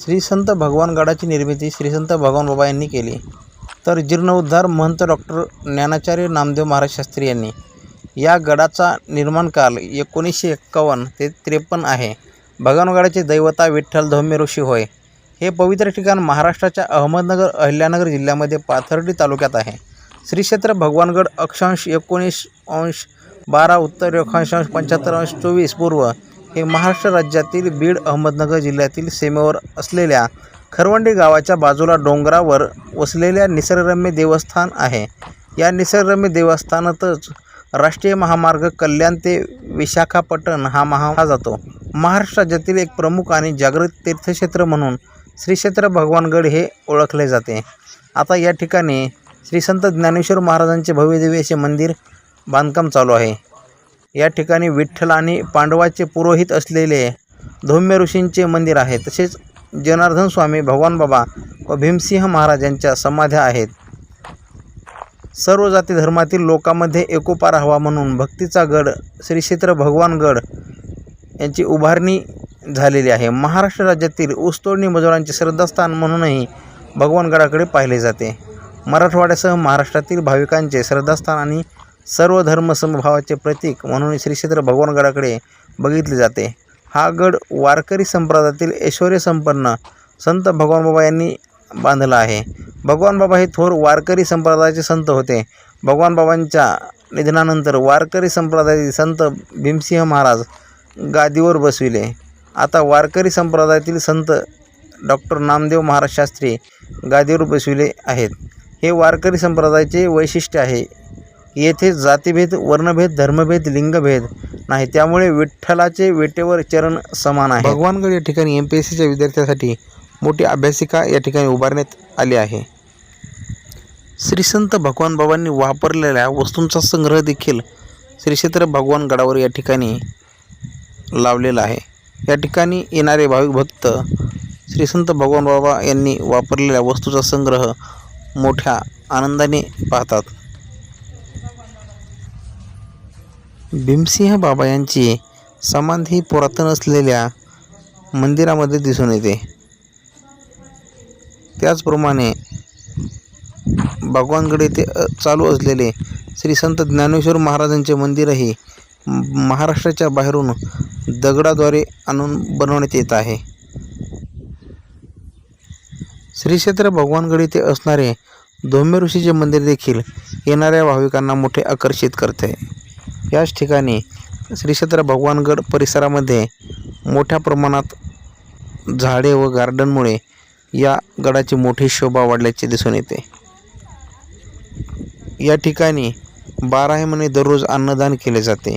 श्री संत भगवान गडाची निर्मिती श्री संत भगवान बाबा यांनी केली. तर जीर्णोद्धार महंत डॉक्टर ज्ञानाचार्य नामदेव महाराज शास्त्री यांनी. या गडाचा निर्माण काल एकोणीसशे एक्कावन्न ते त्रेपन्न आहे. भगवानगडाचे दैवता विठ्ठल धौम्य ऋषी होय. हे पवित्र ठिकाण महाराष्ट्राच्या अहमदनगर अहिल्यानगर जिल्ह्यामध्ये पाथर्डी तालुक्यात आहे. श्रीक्षेत्र भगवानगड अक्षांश एकोणीस अंश बारा उत्तर रेखांशांश पंच्याहत्तर अंश चोवीस पूर्व हे महाराष्ट्र राज्यातील बीड अहमदनगर जिल्ह्यातील सीमेवर असलेल्या खरवंडी गावाच्या बाजूला डोंगरावर वसलेल्या निसर्गरम्य देवस्थान आहे. या निसर्गरम्य देवस्थानातच राष्ट्रीय महामार्ग कल्याण ते विशाखापट्टण हा महा जातो. महाराष्ट्र राज्यातील एक प्रमुख आणि जागृत तीर्थक्षेत्र म्हणून श्रीक्षेत्र भगवानगड हे ओळखले जाते. आता या ठिकाणी श्री संत ज्ञानेश्वर महाराजांचे भव्यदेवी असे मंदिर बांधकाम चालू आहे. या ठिकाणी विठ्ठल आणि पांडवाचे पुरोहित असलेले धौम्य ऋषींचे मंदिर आहे. तसेच जनार्दन स्वामी भगवान बाबा व भीमसिंह महाराज यांच्या समाध्या आहेत. सर्व जाती धर्मातील लोकांमध्ये एकोपा राहावा म्हणून भक्तीचा गड श्री क्षेत्र भगवानगड यांची उभारणी झालेली आहे. महाराष्ट्र राज्यातील ऊसतोडणी मजुरांचे श्रद्धास्थान म्हणूनही भगवानगडाकडे पाहिले जाते. मराठवाड्यासह महाराष्ट्रातील भाविकांचे श्रद्धास्थान आणि सर्व धर्मसमभावाचे प्रतीक म्हणून श्री क्षेत्र भगवानगडाकडे बघितले जाते. हा गड वारकरी संप्रदायातील ऐश्वर्यसंपन्न संत भगवान बाबा यांनी बांधला आहे. भगवान बाबा हे थोर वारकरी संप्रदायाचे संत होते. भगवान बाबांच्या निधनानंतर वारकरी संप्रदायातील संत भीमसिंह महाराज गादीवर बसविले. आता वारकरी संप्रदायातील संत डॉक्टर नामदेव महाराज शास्त्री गादीवर बसविले आहेत. हे वारकरी संप्रदायाचे वैशिष्ट्य आहे. येथे जातीभेद वर्णभेद धर्मभेद लिंगभेद नाही. त्यामुळे विठ्ठलाचे वेटेवर चरण समान आहे. भगवानगड या ठिकाणी एम पी एस सीच्या विद्यार्थ्यांसाठी मोठी अभ्यासिका या ठिकाणी उभारण्यात आली आहे. श्रीसंत भगवान बाबांनी वापरलेल्या वस्तूंचा संग्रह देखील श्रीक्षेत्र भगवानगडावर भगवान गडावर या ठिकाणी लावलेला आहे. या ठिकाणी येणारे भाविक भक्त श्रीसंत भगवान बाबा यांनी वापरलेल्या वस्तूचा संग्रह मोठ्या आनंदाने पाहतात. भीमसिंह बाबा यांची समाधी पुरातन असलेल्या मंदिरामध्ये दिसून येते. त्याचप्रमाणे भगवानगड येथे चालू असलेले श्री संत ज्ञानेश्वर महाराजांचे मंदिरही महाराष्ट्राच्या बाहेरून दगडाद्वारे आणून बनवण्यात येत आहे. श्री क्षेत्र भगवानगड येथे असणारे धौम्य ऋषीचे मंदिर देखील येणाऱ्या भाविकांना मोठे आकर्षित करते. याच ठिकाणी श्री क्षेत्र भगवानगड परिसरामध्ये मोठ्या प्रमाणात झाडे व गार्डनमुळे या गडाची मोठी शोभा वाढल्याचे दिसून येते. या ठिकाणी बाराही महिने दररोज अन्नदान केले जाते.